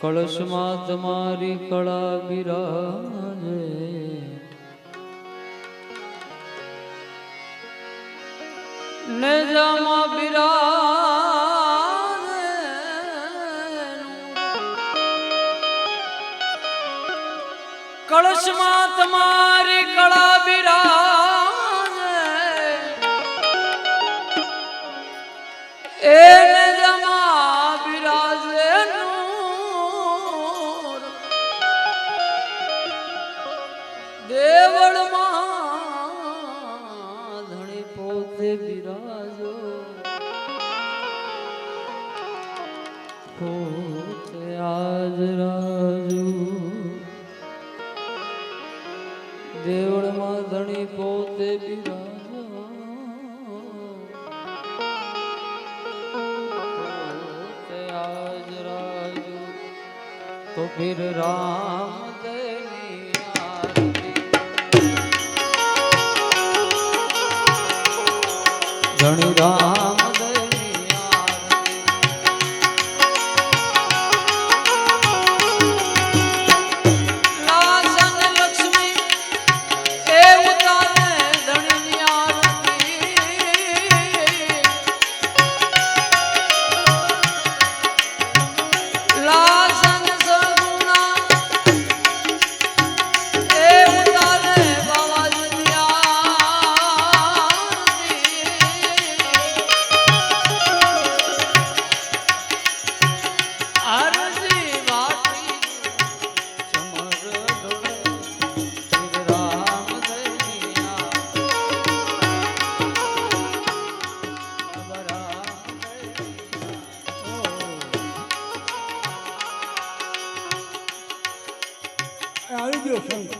કળશમાં તમારી કળા બિરાજે નેજામાં બિરાજે. કળશમાં તમારી કળા પોતે બિરાજો. પોતે આજ રાજુ. દેવળમાં ધણી પોતે બિરાજો. પોતે આજ રાજુ. તો ફિર રામ ધણી રામ সুন্দর